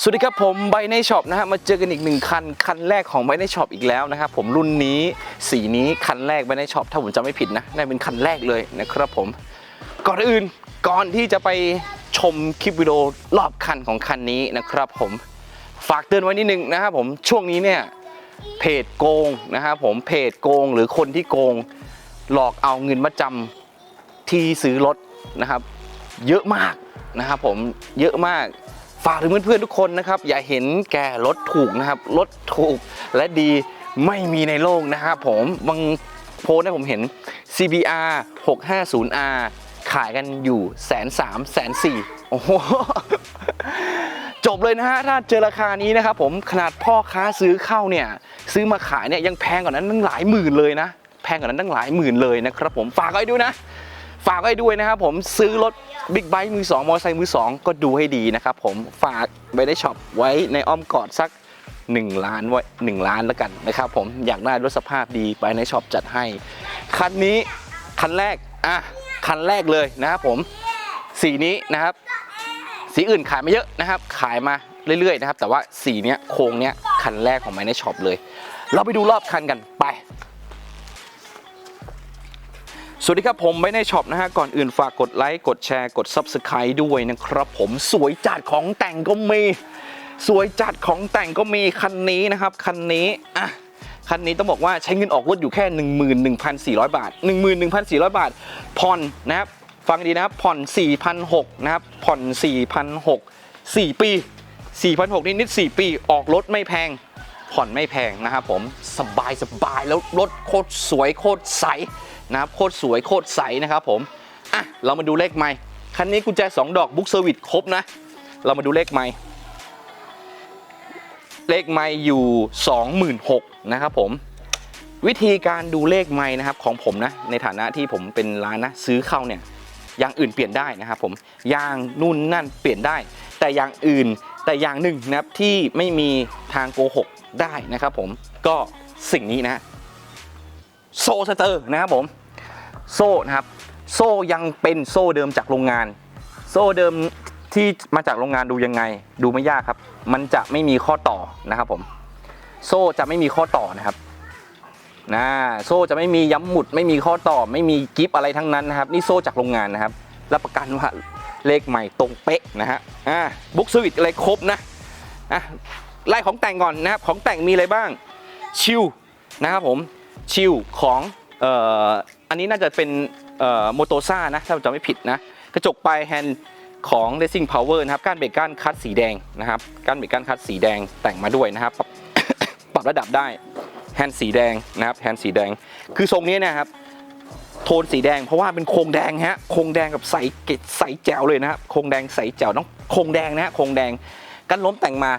สวัสดีครับผมไบในช็อปนะฮะมาเจอกันอีกหนึ่งคัน คันแรกของไบในช็อปอีกแล้วนะครับผมรุ่นนี้สีนี้คันแรกไบในช็อปถ้าผมจำไม่ผิดนะน่าเป็นคันแรกเลยนะครับผมก่อนอื่นก่อนที่จะไปชมคลิปวิดีโอรอบคันของคันนี้นะครับผมฝากเตือนไว้นิดนึงนะครับผมช่วงนี้เนี่ยเพจโกงนะครับผมเพจโกงหรือคนที่โกง หลอกเอาเงินมาจำที่ซื้อรถนะครับ เยอะมากนะครับผมเยอะมาก ฝากถึงเพื่อนๆทุกคนนะครับ อย่าเห็นแก่รถถูกนะครับรถถูกและดีไม่มีในโลกนะครับผมบางโพสต์เนี่ยผมเห็น CBR 650R ขายกันอยู่แสนสามแสนสี่โอ้โหจบเลยนะฮะ ถ้าเจอราคานี้นะครับผมขนาดพ่อค้าซื้อเข้าเนี่ย ซื้อมาขายเนี่ยยังแพงกว่านั้นตั้งหลายหมื่นเลยนะ แพงกว่านั้นตั้งหลายหมื่นเลยนะครับผมฝากไว้ด้วยนะ ฝากไว้ด้วยนะครับผมซื้อรถ บิ๊กไบค์มือ2มอเตอร์ไซค์มือ2ก็ดูให้ดีนะครับผมฝากไว้ในช็อปไว้ในอ้อมกอดสัก 1 ล้านไว้1ล้านแล้วกันนะครับผมอยากได้รถสภาพดีไปในช็อปจัดให้ คันนี้คันแรกอะคันแรกเลยนะครับผมสีนี้นะครับ สีอื่นขายไมาเยอะนะครับ ขายมาเรื่อยๆนะครับ แต่ว่าสีเนี้ยโครงเนี้ยคันแรกของไมในช็อปเลย เราไปดูรอบคันกันไป สวัสดีครับผมไม่ในช็อปนะฮะ ก่อนอื่นฝากกดไลค์ กดแชร์ กด Subscribe ด้วยนะครับผมสวยจัดของแต่งก็มี สวยจัดของแต่งก็มีคันนี้นะครับ คันนี้อะคันนี้ต้องบอกว่าใช้เงินออกรถอยู่แค่ 11,400 บาท 11,400 บาท ผ่อนนะครับ ฟังดีนะครับ ผ่อน 4,600 นะครับ ผ่อน 4,600 4 ปี 4,600 นิดๆ4ปี ออกรถไม่แพง ผ่อนไม่แพงนะครับผม สบายสบายแล้วรถโคตรสวยโคตรใส นะครับโคตรสวยโคตรใสนะครับผมอะเรามาดูเลขไม้คันนี้กุญแจ 2 ดอกบุ๊กเซอร์วิสครบนะ เรามาดูเลขไม้เลขไม้อยู่ 26,000นะครับผมวิธีการดูเลขไม้นะครับของผมนะในฐานะที่ผมเป็นร้านนะซื้อเข้าเนี่ยอย่างอื่นเปลี่ยนได้นะครับผมอย่างนู่นนั่นเปลี่ยนได้ แต่อย่างอื่นแต่อย่างหนึ่งนะครับที่ไม่มีทางโกหกได้นะครับผมก็สิ่งนี้นะ โซ่สเตอร์นะครับผม โซ่นะครับ โซ่ยังเป็นโซ่เดิมจากโรงงาน โซ่เดิมที่มาจากโรงงานดูยังไง ดูไม่ยากครับ มันจะไม่มีข้อต่อนะครับผม โซ่จะไม่มีข้อต่อนะครับนะโซ่จะไม่มีย้ำหมุดไม่มีข้อต่อ ไม่มีกิฟอะไรทั้งนั้นนะครับ นี่โซ่จากโรงงานนะครับ รับประกันว่าเลขใหม่ตรงเป๊ะนะฮะอ่าบุ๊กสวิตอะไรครบนะอะไล่ของแต่งก่อนนะครับ ของแต่งมีอะไรบ้าง ชิลนะครับผม ชิลของอันนี้น่าจะเป็นโมโตซ่านะถ้าผมจำไม่ผิดนะกระจกปลายแฮนด์ของ Racing Power นะครับก้านเบรกก้านคัดสีแดงนะครับก้านเบรกก้านคัดสีแดงแต่งมาด้วยนะครับปรับปรับระดับได้แฮนด์สีแดงนะครับแฮนด์สีแดง คือทรงนี้นะครับโทนสีแดงเพราะว่าเป็นโครงแดงฮะโครงแดงกับใสเกตใสแจ๋วเลยนะครับโครงแดงใสแจ๋วต้องโครงแดงนะฮะโครงแดงกันล้มแต่งมา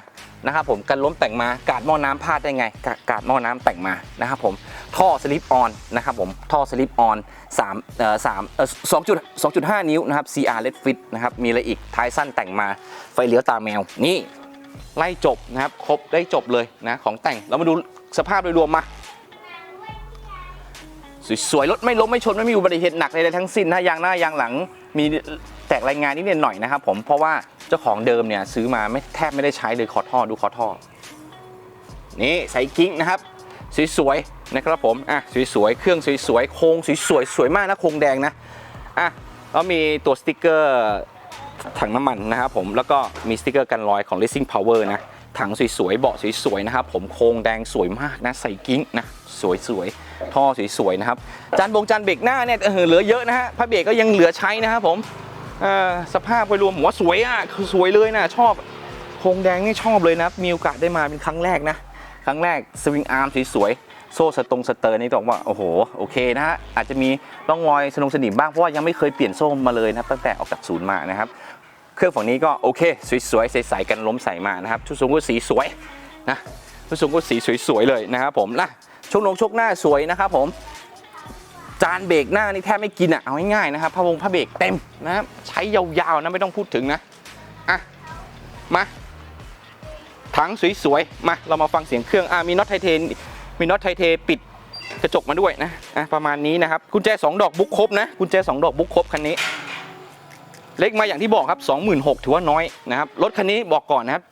นะครับผมกันล้มแต่งมากาดหม้อน้ำพลาดได้ไง กากาดหม้อน้ำแต่งมานะครับผม ท่อสลิปออนนะครับผมท่อสลิปออน3เอ่อ3เอ่อ2.2.5นิ้วนะครับ CR Red Fit นะครับมีอะไรอีกท้ายสั้นแต่งมาไฟเลี้ยวตาแมวนี่ไล่จบนะครับครบได้จบเลยนะของแต่งเรามาดูสภาพโดยรวมมาสวยๆรถไม่ล้มไม่ชนไม่มีอุบัติเหตุหนักใดๆทั้งสิ้นนะยางหน้ายางหลังมีแตกรายงานนิดหน่อยนะครับผมเพราะว่าเจ้าของเดิมเนี่ยซื้อมาไม่แทบไม่ได้ใช้เลยคอท่อดูคอท่อนี่ใส่กิ้งนะครับ สวยๆนะครับผมอะสวยๆเครื่องสวยๆโครงสวยๆสวยมากนะโครงแดงนะอะแล้วมีตัวสติกเกอร์ถังน้ำมันนะครับผมแล้วก็มีสติกเกอร์กันรอยของ Racing Power นะถังสวยๆเบาะสวยๆนะครับผมโครงแดงสวยมากนะใส่กิ้งนะสวยๆท่อสวยๆนะครับจานบงจานเบรกหน้าเนี่ยเออเหลือเยอะนะฮะผ้าเบรกก็ยังเหลือใช้นะครับผมอ่อสภาพโดยรวมผมว่าสวยอะคือสวยเลยนะชอบโครงแดงนี่ชอบเลยนะมีโอกาสได้มาเป็นครั้งแรกนะ ครั้งแรกสวิงอาร์มสวยๆโซ่สตรงสเตอร์นี่ต้องว่าโอ้โหโอเคนะฮะอาจจะมีร่องรอยสนุงสนิมบ้างเพราะว่ายังไม่เคยเปลี่ยนโซ่มาเลยนะครับตั้งแต่ออกจากศูนย์มานะครับเครื่องฝั่งนี้ก็โอเคสวยๆใสๆกันล้มใส่มานะครับชุดสูงก็สีสวยนะชุดสูงก็สีสวยๆเลยนะครับผมนะช่วงลงชกหน้าสวยนะครับผมจานเบรกหน้านี่แทบไม่กินอะเอาง่ายๆนะครับผ้าวงผ้าเบรกเต็มนะครับใช้ยาวๆนะไม่ต้องพูดถึงนะอะมา ถังสวยๆ มา เรามาฟังเสียงเครื่องอ่ามีน็อตไทเทนมีน็อตไทเทปิดกระจกมาด้วยนะอะประมาณนี้นะครับ กุญแจ 2 ดอกบุ๊กครบนะกุญแจ 2 ดอกบุ๊กครบคันนี้ เล็กมาอย่างที่บอกครับ 26,000ถือว่าน้อยนะครับ รถคันนี้บอกก่อนนะครับ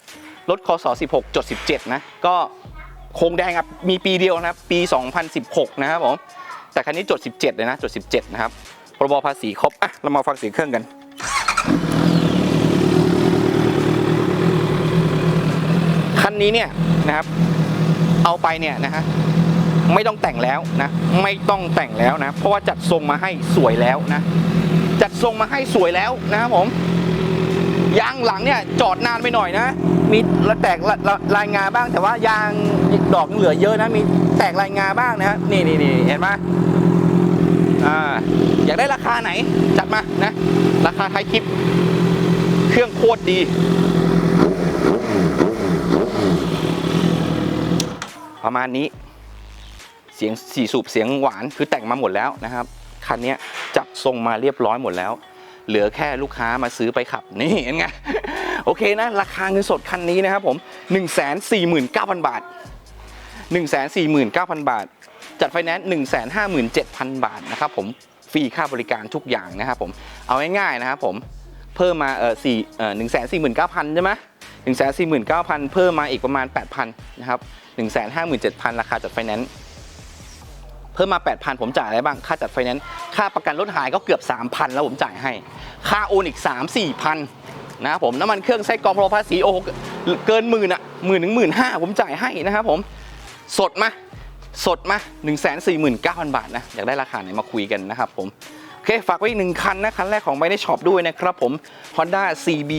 รถคศ16จด17 นะ ก็โครงแดงครับมีปีเดียวนะครับ ปี 2016 นะครับผมแต่คันนี้จด 17 เลยนะจด 17 นะครับพรบภาษีครบอะเรามาฟังเสียงเครื่องกัน นนี้เนี่ยนะครับ เอาไปเนี่ยนะฮะไม่ต้องแต่งแล้วนะ ไม่ต้องแต่งแล้วนะ เพราะว่าจัดทรงมาให้สวยแล้วนะ จัดทรงมาให้สวยแล้วนะครับผมยางหลังเนี่ยจอดนานไปหน่อยนะ มีระแตกละละลายงาบ้าง แต่ว่ายางดอกยังเหลือเยอะนะ มีแตกลายงาบ้างนะฮะนี่นี่นี่เห็นไหมอ่าอยากได้ราคาไหนจัดมานะ ราคาไทยคลิป เครื่องโคตรดี ประมาณนี้ เสียงสี่สูบเสียงหวานคือแต่งมาหมดแล้วนะครับคันนี้จับทรงมาเรียบร้อยหมดแล้ว เหลือแค่ลูกค้ามาซื้อไปขับนี่เห็นไงโอเคนะ ราคาเงินสดคันนี้นะครับผม1 4 9 0 0 0 บาท 1 4 9 0 0 0 บาท จัดไฟแนนซ์1 5 7 0 0 0 บาทนะครับผมฟรีค่าบริการทุกอย่างนะครับผมเอาง่ายๆนะครับผมเพิ่มมาเออสี่เออหนึ่งแสนสี่หมื่นเก้าพันใช่ไหม หนึ่งแสนสี่หมื่นเก้าพันเพิ่มมาอีกประมาณแปดพันนะครับหนึ่งแสนห้าหมื่นเจ็ดพันราคาจัดไฟแนนซ์เพิ่มมา 8,000 ผมจ่ายอะไรบ้าง ค่าจัดไฟแนนซ์ค่าประกันรถหายก็เกือบ 3,000 แล้วผมจ่ายให้ ค่าโอนอีก 3 4พันนะครับผมน้ำมันเครื่องไส้กรองพลภาษีโอ้เกินหมื่นอะหมื่นถึงหมื่นห้าผมจ่ายให้นะครับผมสดมาสดมา1 4 9 0 0 0 บาทนะ อยากได้ราคาไหนมาคุยกันนะครับผม โอเคฝากไว้อีกหนึ่งคันนะคันแรกของไม่ได้ช็อปด้วยนะครับผม Honda CB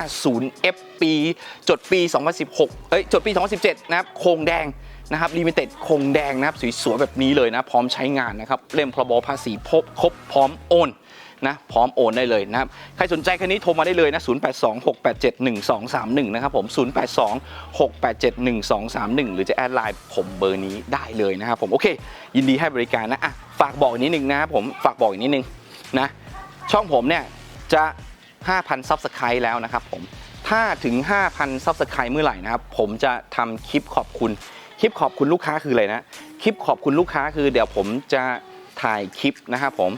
650 F ปีจดปี 2016 เอ้ยจดปี 2017 นะครับโครงแดงนะครับลิมิเต็ดคงแดงนะครับสวยๆแบบนี้เลยนะ พร้อมใช้งานนะครับ เล่มพรบภาษีพบครบพร้อมโอนนะพร้อมโอนได้เลยนะครับ ใครสนใจคันนี้โทรมาได้เลยนะ 0826871231 นะครับผม 0826871231 หรือจะแอดไลน์ผมเบอร์นี้ได้เลยนะครับผม โอเค ยินดีให้บริการนะอะ ฝากบอกอีกนิดนึงนะครับผมฝากบอกอีกนิดนึงนะช่องผมเนี่ยจะ 5,000ซับสไครต์แล้วนะครับผมถ้าถึง 5,000ซับสไครต์เมื่อไหร่นะครับผมจะทำคลิปขอบคุณคลิปขอบคุณลูกค้าคืออะไรนะคลิปขอบคุณลูกค้าคือเดี๋ยวผมจะถ่ายคลิปนะครับผม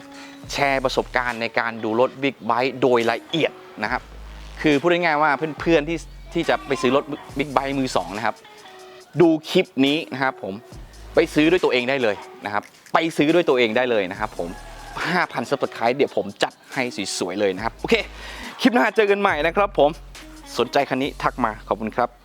แชร์ประสบการณ์ในการดูรถบิ๊กไบค์โดยละเอียดนะครับคือพูดง่ายๆว่าเพื่อนๆที่ที่จะไปซื้อรถบิ๊กไบค์มือสองนะครับดูคลิปนี้นะครับผม ไปซื้อด้วยตัวเองได้เลยนะครับไปซื้อด้วยตัวเองได้เลยนะครับผม 5,000ซับสไครต์เดี๋ยวผมจัดให้สวยๆเลยนะครับ โอเค คลิปหน้าเจอกันใหม่นะครับผมสนใจคันนี้ทักมาขอบคุณครับ